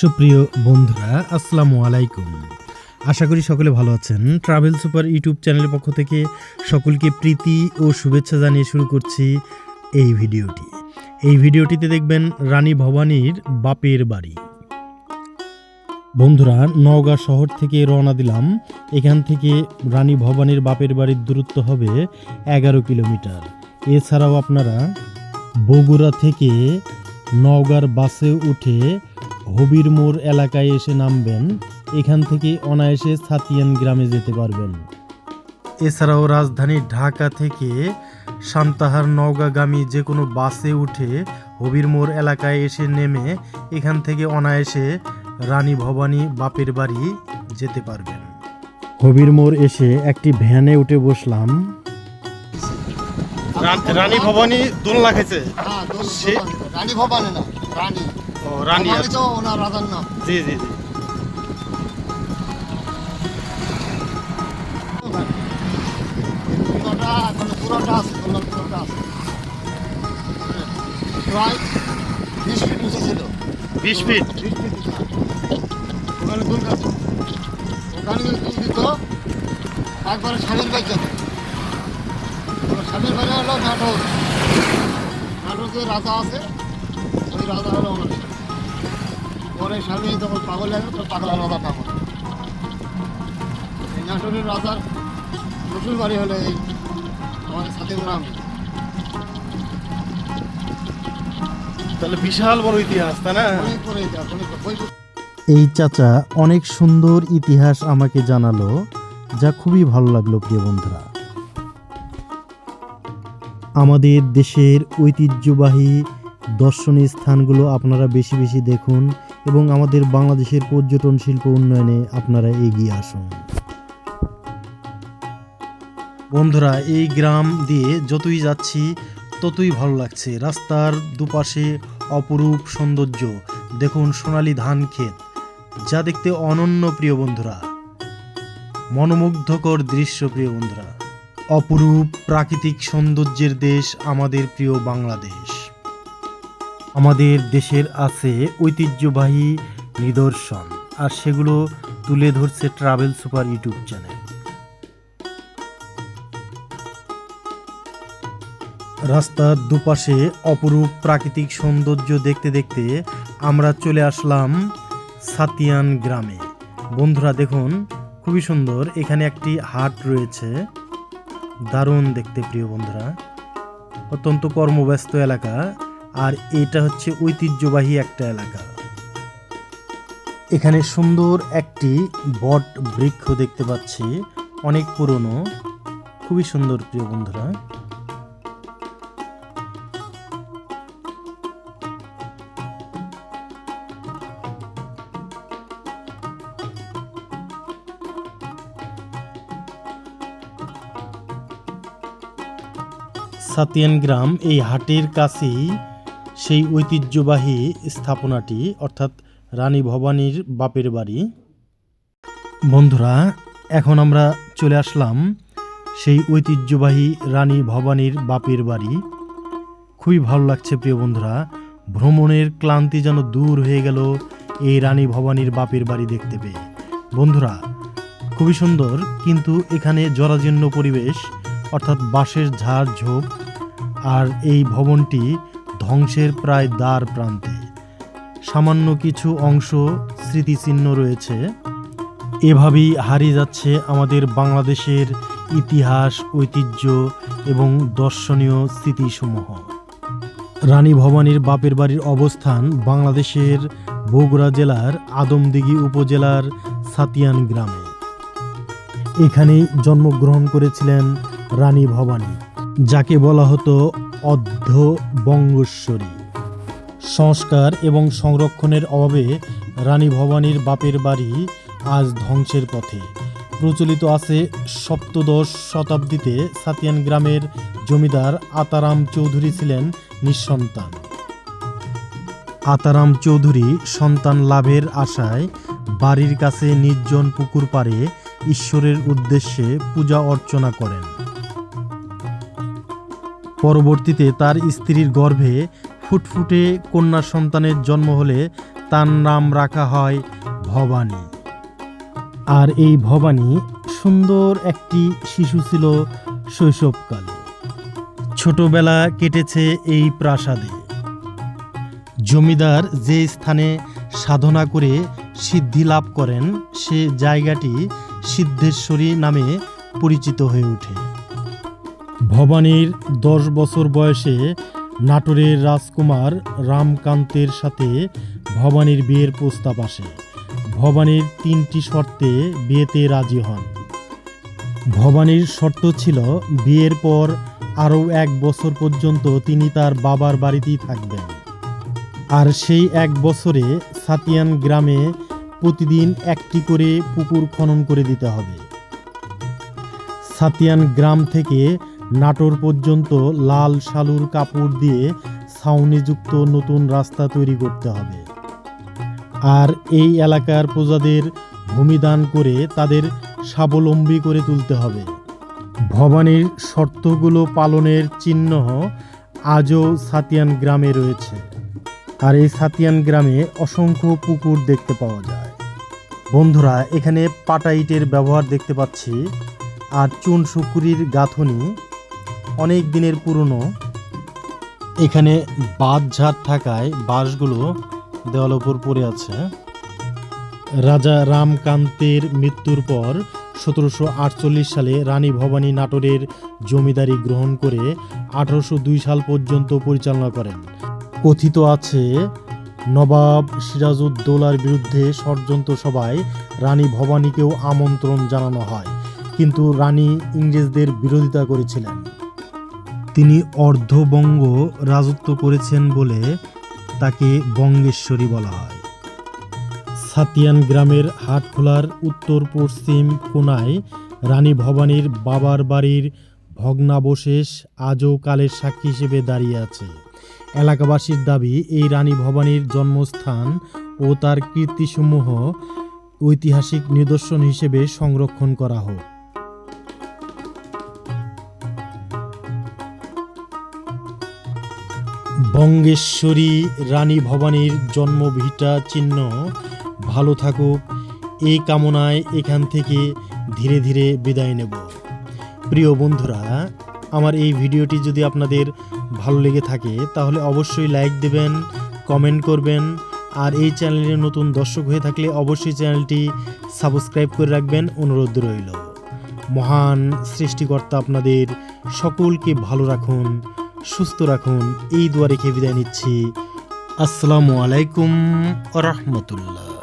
সুপ্রিয় বন্ধুরা, আসসালামু আলাইকুম। আশা করি সকলে ভালো আছেন। ট্রাভেল সুপার ইউটিউব চ্যানেলের পক্ষ থেকে সকলকে প্রীতি ও শুভেচ্ছা জানিয়ে শুরু করছি এই ভিডিওটি। এই ভিডিওটিতে দেখবেন রানী ভবানীর বাপের বাড়ি। বন্ধুরা, নওগাঁ শহর থেকে রওনা দিলাম। এখান থেকে রানী ভবানীর বাপের বাড়ির দূরত্ব হবে এগারো কিলোমিটার। এছাড়াও আপনারা বগুড়া থেকে নওগাঁর বাসে উঠে হবির মোড় এলাকায় এসে নামবেন। এখান থেকে অনায়াসে ছাতিয়ান গ্রামে যেতে পারবেন। এছাড়াও রাজধানী ঢাকা থেকে সান্তাহার নওগাঁগামী যে কোনো বাসে উঠে হবির মোড় এলাকায় এসে নেমে এখান থেকে অনায়াসে রানী ভবানী বাপের বাড়ি যেতে পারবেন। হবির মোড় এসে একটি ভ্যানে উঠে বসলাম। রানী ভবানী দোলনা খেয়েছে হ্যাঁ। রানী ভবানী না রানী। ও রানী ভবানী তো ওনার রাজার নাম। জি জি জি। পুরোটা পুরোটা আছে দোলনার পুরোটা আছে। প্রায় বিশ ফিট উঁচু ছিল। বিশ ফিট? বিশ ফিট ওখানে দুল ওখানে যদি দুল দিত একবারে স্বামীর বাড়ি যেত স্বামীর বাড়ি হলো নাটক নাটক যে রাজা আছে হলো পরে স্বামী যখন পাগল লাগে তো পাগল রাজা পাগল। এই নাটোরের রাজার শ্বশুর বাড়ি হলো এই আমাদের সাথে গ্রাম। তাহলে বিশাল বড় ইতিহাস তাই না? অনেক পরে এটা অনেক বই এই চাচা অনেক সুন্দর ইতিহাস আমাকে জানালো যা খুবই ভালো লাগল প্রিয় বন্ধুরা। আমাদের দেশের ঐতিহ্যবাহী দর্শনীয় স্থানগুলো আপনারা বেশি বেশি দেখুন এবং আমাদের বাংলাদেশের পর্যটন শিল্প উন্নয়নে আপনারা এগিয়ে আসুন। বন্ধুরা, এই গ্রাম দিয়ে যতই যাচ্ছি, ততই ভালো লাগছে। রাস্তার দুপাশে অপরূপ সৌন্দর্য। দেখুন সোনালী ধান ক্ষেত, যা দেখতে অনন্য প্রিয় বন্ধুরা। মনোমুগ্ধকর দৃশ্য প্রিয় বন্ধুরা। অপরূপ প্রাকৃতিক সৌন্দর্যের দেশ আমাদের প্রিয় বাংলাদেশ। আমাদের দেশের আছে ঐতিহ্যবাহী নিদর্শন, আর সেগুলো তুলে ধরছে ট্রাভেল সুপার ইউটিউব চ্যানেল রাস্তার দুপাশে অপরূপ প্রাকৃতিক সৌন্দর্য দেখতে দেখতে আমরা চলে আসলাম সাতিয়ান গ্রামে। বন্ধুরা দেখুন, খুবই সুন্দর, এখানে একটি হাট রয়েছে। দারুণ দেখতে প্রিয় বন্ধুরা। অত্যন্ত কর্মব্যস্ত এলাকা। আর এটা হচ্ছে ঐতিহ্যবাহী একটা এলাকা। এখানে সুন্দর একটি বট বৃক্ষ দেখতে পাচ্ছি, অনেক পুরনো, খুবই সুন্দর প্রিয় বন্ধুরা। সাতিয়ান গ্রাম, এই হাটের কাছেই সেই ঐতিহ্যবাহী স্থাপনাটি, অর্থাৎ রানী ভবানীর বাপের বাড়ি। বন্ধুরা, এখন আমরা চলে আসলাম সেই ঐতিহ্যবাহী রানী ভবানীর বাপের বাড়ি। খুবই ভালো লাগছে প্রিয় বন্ধুরা, ভ্রমণের ক্লান্তি যেন দূর হয়ে গেল এই রানী ভবানীর বাপের বাড়ি দেখতে পেয়ে। বন্ধুরা, খুবই সুন্দর, কিন্তু এখানে জরাজীর্ণ পরিবেশ, অর্থাৎ বাঁশের ঝাড় ঝোপ, আর এই ভবনটি ধ্বংসের প্রায় দ্বার প্রান্তে। সামান্য কিছু অংশ স্মৃতিচিহ্ন রয়েছে। এভাবেই হারিয়ে যাচ্ছে আমাদের বাংলাদেশের ইতিহাস, ঐতিহ্য এবং দর্শনীয় স্মৃতিসমূহ। রানী ভবানীর বাপের বাড়ির অবস্থান বাংলাদেশের বগুড়া জেলার আদমদিঘি উপজেলার সাতিয়ান গ্রামে। এখানেই জন্মগ্রহণ করেছিলেন রানী ভবানী, যাকে বলা হতো অর্ধ বঙ্গস্বরী সংস্কার এবং সংরক্ষণের অভাবে রানী ভবানীর বাপের বাড়ি আজ ধ্বংসের পথে। প্রচলিত আছে সপ্তদশ শতাব্দীতে সাতিয়ান গ্রামের জমিদার আতারাম চৌধুরী ছিলেন নিঃসন্তান। আতারাম চৌধুরী সন্তান লাভের আশায় বাড়ির কাছে নির্জন পুকুর পাড়ে ঈশ্বরের উদ্দেশ্যে পূজা অর্চনা করেন। পরবর্তীতে তার স্ত্রীর গর্ভে ফুটফুটে কন্যা সন্তানের জন্ম হলে তার নাম রাখা হয় ভবানী। আর এই ভবানী সুন্দর একটি শিশু ছিল শৈশবকালে। ছোটবেলা কেটেছে এই প্রাসাদে। জমিদার যে স্থানে সাধনা করে সিদ্ধি লাভ করেন, সে জায়গাটি সিদ্ধেশ্বরী নামে পরিচিত হয়ে ওঠে। ভবানীর দশ বছর বয়সে নাটোরের রাজকুমার রামকান্তের সাথে ভবানীর বিয়ের প্রস্তাব আসে। ভবানীর তিনটি শর্তে বিয়েতে রাজি হন। ভবানীর শর্ত ছিল বিয়ের পর আরও এক বছর পর্যন্ত তিনি তার বাবার বাড়িতেই থাকবেন। আর সেই এক বছরে সাতিয়ান গ্রামে প্রতিদিন একটি করে পুকুর খনন করে দিতে হবে। সাতিয়ান গ্রাম থেকে নাটোর পর্যন্ত লাল শালুর কাপড় দিয়ে ছাউনিযুক্ত নতুন রাস্তা তৈরি করতে হবে। আর এই এলাকার প্রজাদের ভূমিদান করে তাদের স্বাবলম্বী করে তুলতে হবে। ভবানীর শর্তগুলো পালনের চিহ্ন আজও সাতিয়ান গ্রামে রয়েছে। আর এই সাতিয়ান গ্রামে অসংখ্য পুকুর দেখতে পাওয়া যায়। বন্ধুরা, এখানে পাটাইটের ব্যবহার দেখতে পাচ্ছি। আর চুন শুকুরির গাঁথনি অনেক দিনের পুরনো। এখানে বাঁধ ঝাড় থাকায় বাঁশগুলো দেওয়াল ওপর পড়ে আছে। রাজা রামকান্তের মৃত্যুর পর সতেরোশো আটচল্লিশ সালে রানী ভবানী নাটোরের জমিদারি গ্রহণ করে আঠারোশো দুই সাল পর্যন্ত পরিচালনা করেন। কথিত আছে, নবাব সিরাজউদ্দৌলার বিরুদ্ধে ষড়যন্ত্র সভায় রানী ভবানীকেও আমন্ত্রণ জানানো হয়, কিন্তু রানী ইংরেজদের বিরোধিতা করেছিলেন। তিনি অর্ধবঙ্গ রাজত্ব করেছেন বলে তাকে বঙ্গেশ্বরী বলা হয়। সাতিয়ান গ্রামের হাটখোলার উত্তর পশ্চিম কোনায় রানী ভবানীর বাবার বাড়ির ভগ্নাবশেষ আজও কালের সাক্ষী হিসেবে দাঁড়িয়ে আছে। এলাকাবাসীর দাবি, এই রানী ভবানীর জন্মস্থান ও তার কীর্তিসমূহ ঐতিহাসিক নিদর্শন হিসেবে সংরক্ষণ করা হোক। বঙ্গেশ্বরী রানী ভবানীর জন্মভিটা চিহ্ন। ভালো থাকুক এই কামনায় এখান থেকে ধীরে ধীরে বিদায় নেব। প্রিয় বন্ধুরা, আমার এই ভিডিওটি যদি আপনাদের ভালো লেগে থাকে, তাহলে অবশ্যই লাইক দেবেন, কমেন্ট করবেন, আর এই চ্যানেলে নতুন দর্শক হয়ে থাকলে অবশ্যই চ্যানেলটি সাবস্ক্রাইব করে রাখবেন, অনুরোধ রইল। মহান সৃষ্টিকর্তা আপনাদের সকলকে ভালো রাখুন সুস্থ রাখুন। এই দোয়া রেখে বিদায় নিচ্ছি। আসসালামু আলাইকুম রহমতুল্লাহ।